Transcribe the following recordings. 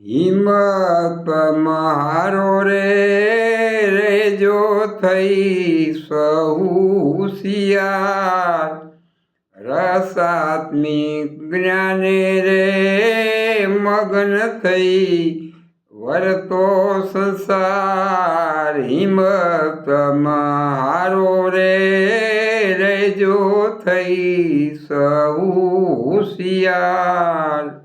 હિંમત મારો રે રેજો થઈ સહુ શિયાર રસાત્મિક જ્ઞાને રે, મગન થઈ વરતો સંસાર. હિંમત મારો રે રેજો થઈ સહુ હોશિયાર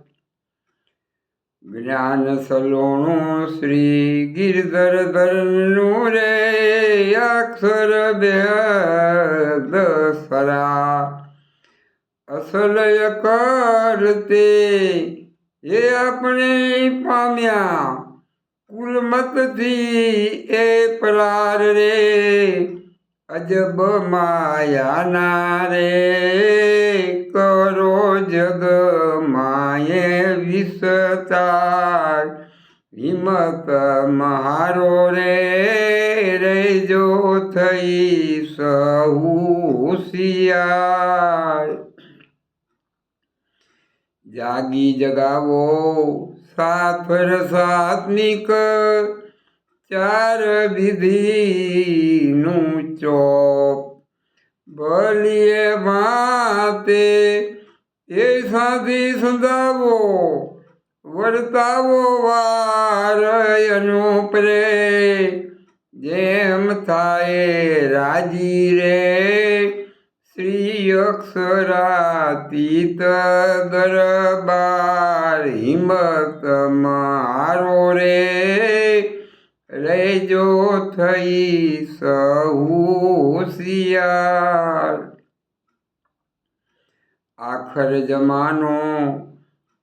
જ્ઞાન સલોણું શ્રી ગિરધર ધરનું રે અક્ષર બે દસરા અસલ કરતે એ આપણે પામ્યા. કુલમતથી એ પરાર રે, અજબ માયાના રે. કરો જગ માયે વિસતાર હિંમત મારો રે રેજો થઈ સહુ હોશિયાર જાગી જગાવો સાથ સાત્મિક ચાર વિધિનું ચોપ. બલિયે માતે એ સાથી સંધાવો. વર્તાવો વાર અનુપરે જેમ થાય રાજી રે શ્રી અક્ષરાતીત દરબાર હિંમત મારો રે. રેજો થઈ સહુ આખર જમાનો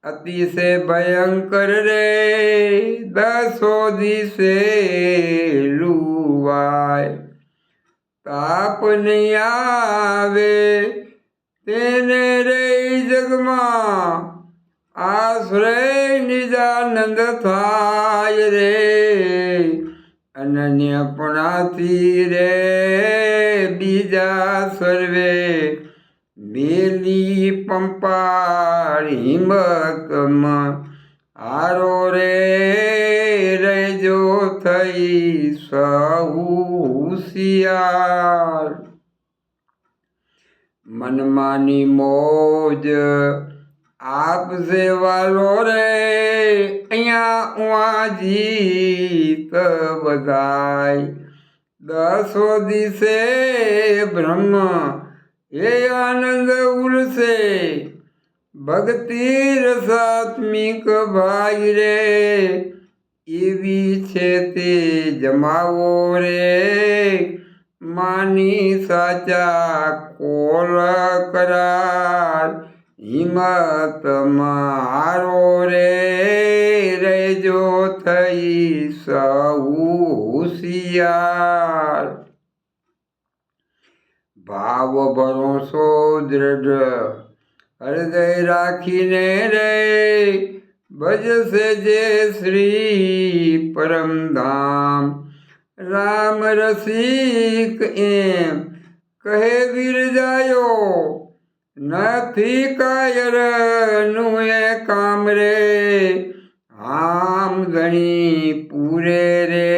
અતિશે ભયંકર રે દસો દિશે લુવાય. તાપ નહીં આવે, તેને રે જગમાં આશ્રય નિજાનંદ થાય રે. અનન્યપણાથી રે બીજા સર્વે બેલી પંપાળ હિંમતમાં આરો રે રેજો થઈ સહુ હોશિયાર મનમાની મોજ આપશે વાલો રે, અહીંયા ઉવા જીત બધાય. દસો દિશે બ્રહ્મ એ આનંદ ઉલશે ભક્તિ રસાત્મિક ભાઈ રે. એવી છે તે જમાવો રે. માની સાચા કોલ કરાર. હિંમત મારો રે. રેજો થઈ સહુ હોશિયાર. ભાવ ભરોસો દ્રઢ. હૃદય રાખીને રે, ભજશે જે શ્રી પરમધામ રામ રસિક એમ, કહે વિરજાયો નથી કાયરનું એ કામ રે. આમ ગણી પૂરે રે.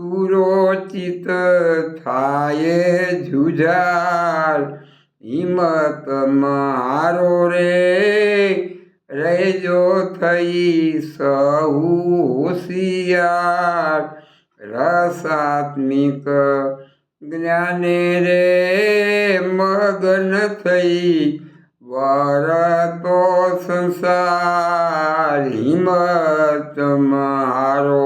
સુરોચિત થાય જુજાર હિંમત મારો રે, રહેજો થઈ સહુ હોશિયાર. રસાત્મિક જ્ઞાને રે, મગન થઈ વરતો સંસાર. હિંમત મારો